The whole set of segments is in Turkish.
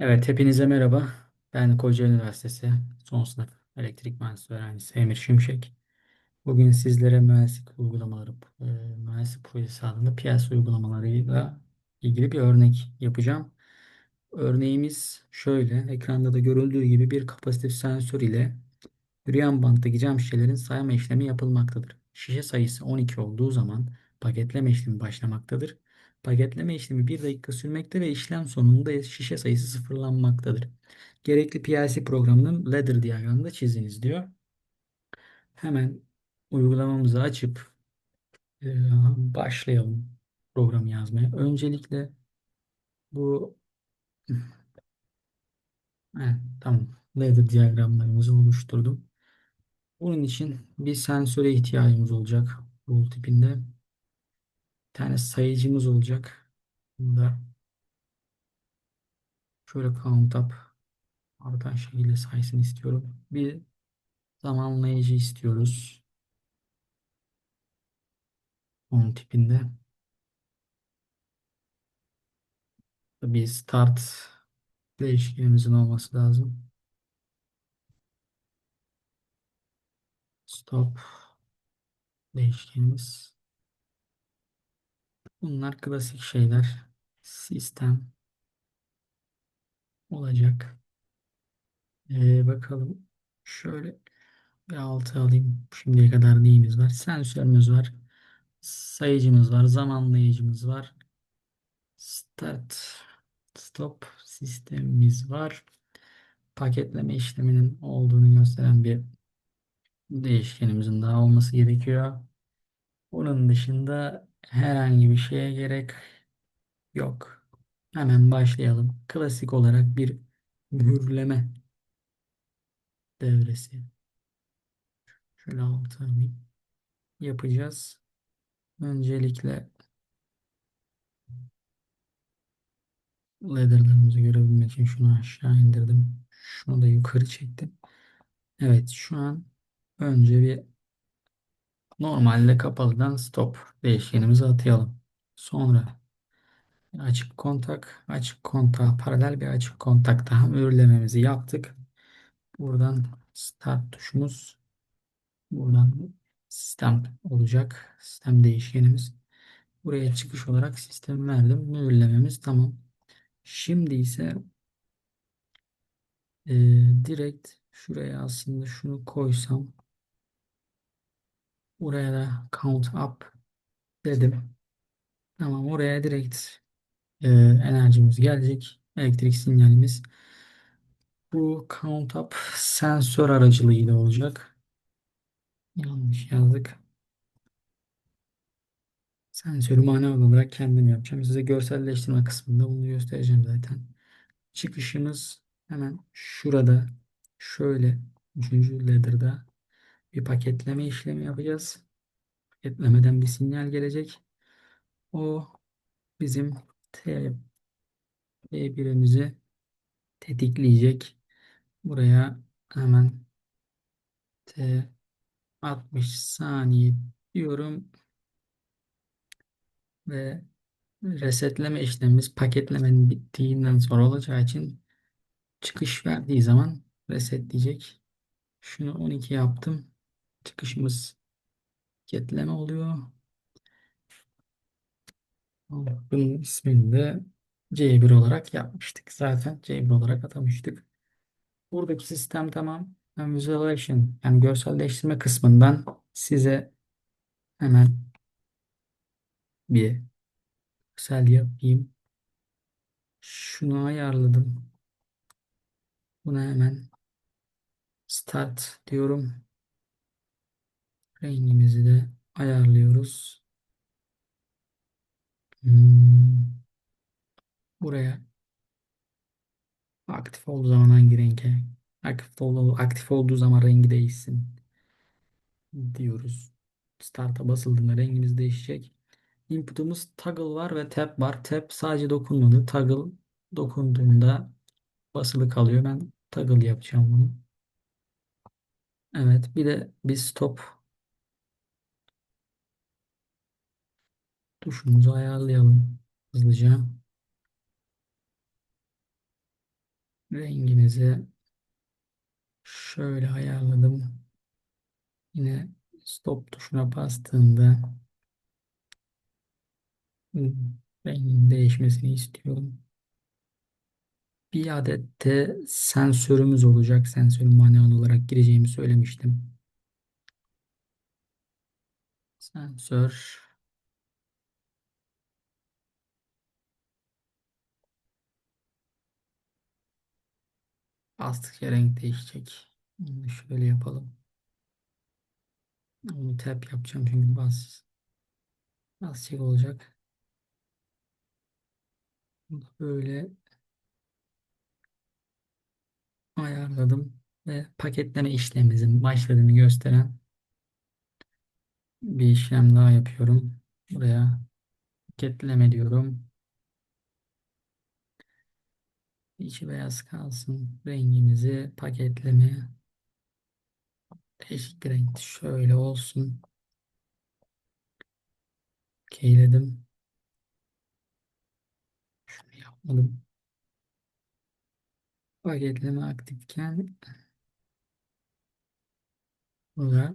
Evet, hepinize merhaba. Ben Kocaeli Üniversitesi son sınıf elektrik mühendisliği öğrencisi Emir Şimşek. Bugün sizlere mühendislik uygulamaları, e, mühendislik projesi adında piyasa uygulamalarıyla ilgili bir örnek yapacağım. Örneğimiz şöyle, ekranda da görüldüğü gibi bir kapasitif sensör ile Yürüyen banttaki cam şişelerin sayma işlemi yapılmaktadır. Şişe sayısı 12 olduğu zaman paketleme işlemi başlamaktadır. Paketleme işlemi 1 dakika sürmekte ve işlem sonunda şişe sayısı sıfırlanmaktadır. Gerekli PLC programının ladder diyagramını da çiziniz diyor. Hemen uygulamamızı açıp e, başlayalım programı yazmaya. Öncelikle bu evet, tamam ladder diyagramlarımızı oluşturdum. Bunun için bir sensöre ihtiyacımız olacak. Rule tipinde. Tane sayıcımız olacak. Bunda şöyle count up artan şekilde sayısını istiyorum. Bir zamanlayıcı istiyoruz. Onun tipinde. Bir start değişkenimizin olması lazım. Stop değişkenimiz. Bunlar klasik şeyler. Sistem olacak. Ee, bakalım. Şöyle bir altı alayım. Şimdiye kadar neyimiz var? Sensörümüz var. Sayıcımız var. Zamanlayıcımız var. Start stop sistemimiz var. Paketleme işleminin olduğunu gösteren bir değişkenimizin daha olması gerekiyor. Bunun dışında herhangi bir şeye gerek yok. Hemen başlayalım. Klasik olarak bir mühürleme devresi. Şöyle altı. Yapacağız. Öncelikle ladder'larımızı görebilmek için şunu aşağı indirdim. Şunu da yukarı çektim. Evet şu an önce bir normalde kapalıdan stop değişkenimizi atayalım. Sonra açık kontak, açık kontağa paralel bir açık kontak daha mühürlememizi yaptık. Buradan start tuşumuz buradan sistem olacak. Sistem değişkenimiz. Buraya çıkış olarak sistem verdim. Mühürlememiz tamam. Şimdi ise e, direkt şuraya aslında şunu koysam buraya da count up dedim. Tamam oraya direkt e, enerjimiz gelecek. Elektrik sinyalimiz bu count up sensör aracılığıyla olacak. Yanlış yazdık. Sensörü manuel olarak kendim yapacağım. Size görselleştirme kısmında bunu göstereceğim zaten. Çıkışımız hemen şurada şöyle üçüncü ladder'da bir paketleme işlemi yapacağız. Paketlemeden bir sinyal gelecek. O bizim T, T1'imizi tetikleyecek. Buraya hemen T 60 saniye diyorum ve resetleme işlemimiz paketlemenin bittiğinden sonra olacağı için çıkış verdiği zaman resetleyecek. Şunu 12 yaptım. Çıkışımız paketleme oluyor. Bunun ismini de C1 olarak yapmıştık. Zaten C1 olarak atamıştık. Buradaki sistem tamam. Ben visualization yani görselleştirme kısmından size hemen bir görsel yapayım. Şunu ayarladım. Buna hemen start diyorum. Rengimizi de ayarlıyoruz. Hmm. Buraya aktif olduğu zaman hangi renge aktif olduğu, aktif olduğu zaman rengi değişsin diyoruz. Start'a basıldığında rengimiz değişecek. Input'umuz toggle var ve tab var. Tab sadece dokunmadı. Toggle dokunduğunda basılı kalıyor. Ben toggle yapacağım bunu. Evet bir de bir stop tuşumuzu ayarlayalım hızlıca. Rengimizi şöyle ayarladım. Yine stop tuşuna bastığımda rengin değişmesini istiyorum. Bir adet de sensörümüz olacak. Sensörü manuel olarak gireceğimi söylemiştim. Sensör bastıkça renk değişecek. Bunu şöyle yapalım. Bunu tap yapacağım çünkü bas basacak olacak. Böyle ayarladım ve paketleme işlemimizin başladığını gösteren bir işlem daha yapıyorum. Buraya paketleme diyorum. İçi beyaz kalsın. Rengimizi paketleme değişik renk şöyle olsun. Okeyledim. Şunu yapmadım. Paketleme aktifken burada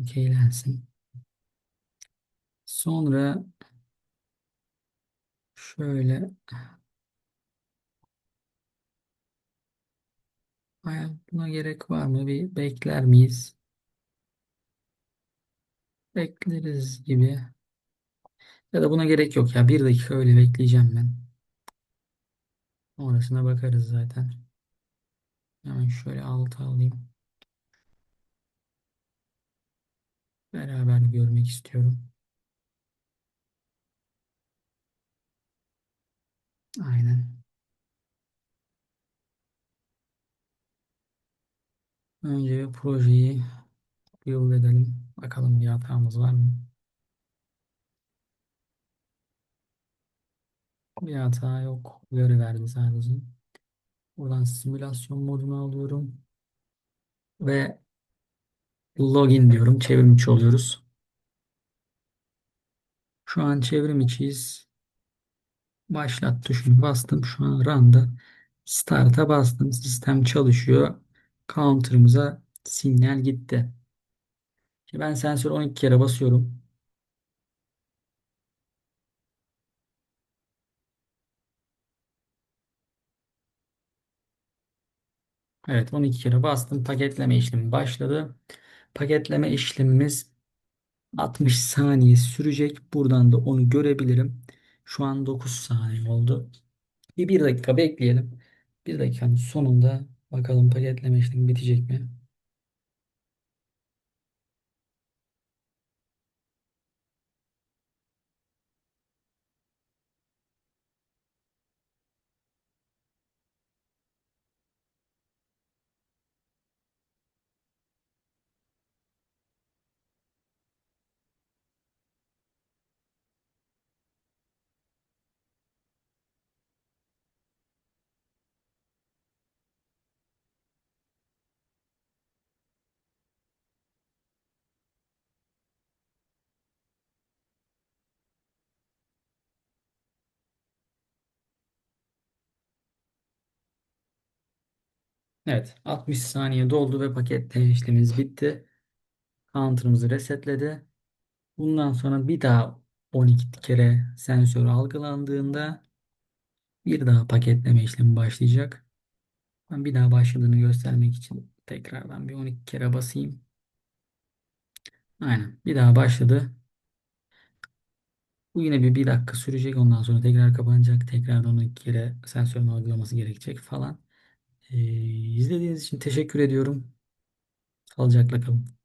okeylensin. Sonra şöyle Hayal buna gerek var mı? Bir bekler miyiz? Bekleriz gibi. Ya da buna gerek yok ya. Bir dakika öyle bekleyeceğim ben. Orasına bakarız zaten. Hemen şöyle altı alayım. Beraber görmek istiyorum. Aynen. Önce projeyi build edelim. Bakalım bir hatamız var mı? Bir hata yok. Uyarı verdi sadece. Buradan simülasyon modunu alıyorum. Ve login diyorum. Çevrim içi oluyoruz. Şu an çevrim içiyiz. Başlat tuşunu bastım. Şu an run'da. Start'a bastım. Sistem çalışıyor. Counter'ımıza sinyal gitti. Şimdi ben sensör 12 kere basıyorum. Evet 12 kere bastım. Paketleme işlemi başladı. Paketleme işlemimiz 60 saniye sürecek. Buradan da onu görebilirim. Şu an 9 saniye oldu. Bir, bir dakika bekleyelim. Bir dakikanın sonunda bakalım paketleme işlemi bitecek mi? Evet 60 saniye doldu ve paketleme işlemimiz bitti. Counter'ımızı resetledi. Bundan sonra bir daha 12 kere sensör algılandığında bir daha paketleme işlemi başlayacak. Ben bir daha başladığını göstermek için tekrardan bir 12 kere basayım. Aynen. Bir daha başladı. Bu yine bir, bir dakika sürecek. Ondan sonra tekrar kapanacak. Tekrardan 12 kere sensörün algılaması gerekecek falan. Ee, izlediğiniz için teşekkür ediyorum. Sağlıcakla kalın.